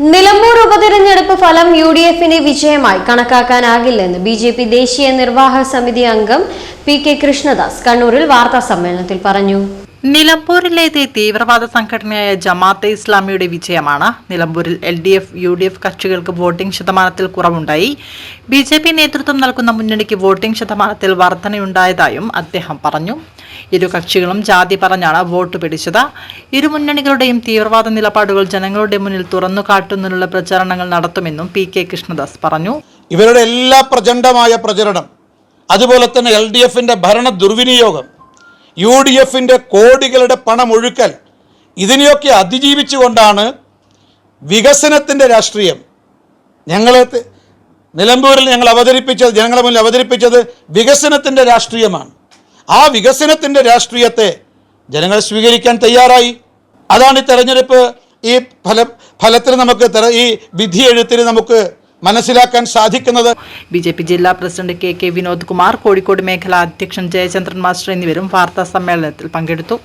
നിലമ്പൂർ ഉപതിരഞ്ഞെടുപ്പ് ഫലം U D എഫിന്റെ വിജയമായി കണക്കാക്കാനാകില്ലെന്ന് ബി ജെ പി ദേശീയ നിർവാഹക സമിതി അംഗം പി കെ കൃഷ്ണദാസ് കണ്ണൂരിൽ വാർത്താ സമ്മേളനത്തിൽ പറഞ്ഞു. നിലമ്പൂരിലേത് തീവ്രവാദ സംഘടനയായ ജമാഅത്തെ ഇസ്ലാമിയുടെ വിജയമാണ്. നിലമ്പൂരിൽ L D F U D F കക്ഷികൾക്ക് വോട്ടിംഗ് ശതമാനത്തിൽ കുറവുണ്ടായി. ബി ജെ പി നേതൃത്വം നൽകുന്ന മുന്നണിക്ക് വോട്ടിംഗ് ശതമാനത്തിൽ വർധനയുണ്ടായതായും അദ്ദേഹം പറഞ്ഞു. ഇരു കക്ഷികളും ജാതി പറഞ്ഞാണ് വോട്ട് പിടിച്ചത്. ഇരു മുന്നണികളുടെയും തീവ്രവാദ നിലപാടുകൾ ജനങ്ങളുടെ മുന്നിൽ തുറന്നു കാട്ടുന്നതിനുള്ള പ്രചാരണങ്ങൾ നടത്തുമെന്നും പി കെ കൃഷ്ണദാസ് പറഞ്ഞു. ഇവരുടെ എല്ലാ പ്രചണ്ഡമായ പ്രചരണം അതുപോലെ തന്നെ എൽ ഡി എഫിന്റെ ഭരണ ദുർവിനിയോഗം യു ഡി എഫിന്റെ കോടികളുടെ പണം ഒഴുക്കൽ ഇതിനെയൊക്കെ അതിജീവിച്ചുകൊണ്ടാണ് വികസനത്തിന്റെ രാഷ്ട്രീയം. ഞങ്ങൾ നിലമ്പൂരിൽ ഞങ്ങൾ അവതരിപ്പിച്ചത് ജനങ്ങളെ മുന്നിൽ അവതരിപ്പിച്ചത് വികസനത്തിന്റെ രാഷ്ട്രീയമാണ്. ആ വികസനത്തിന്റെ രാഷ്ട്രീയത്തെ ജനങ്ങൾ സ്വീകരിക്കാൻ തയ്യാറായി. അതാണ് ഈ തെരഞ്ഞെടുപ്പ്. ഈ ഫല ഫലത്തിൽ നമുക്ക് ഈ വിധി എഴുത്തിൽ നമുക്ക് മനസ്സിലാക്കാൻ സാധിക്കുന്നത്. ബി ജെ പി ജില്ലാ president K K Vinod Kumar Kozhikode മേഖലാ അധ്യക്ഷൻ ജയചന്ദ്രൻ മാസ്റ്റർ എന്നിവരും വാർത്താ സമ്മേളനത്തിൽ പങ്കെടുത്തു.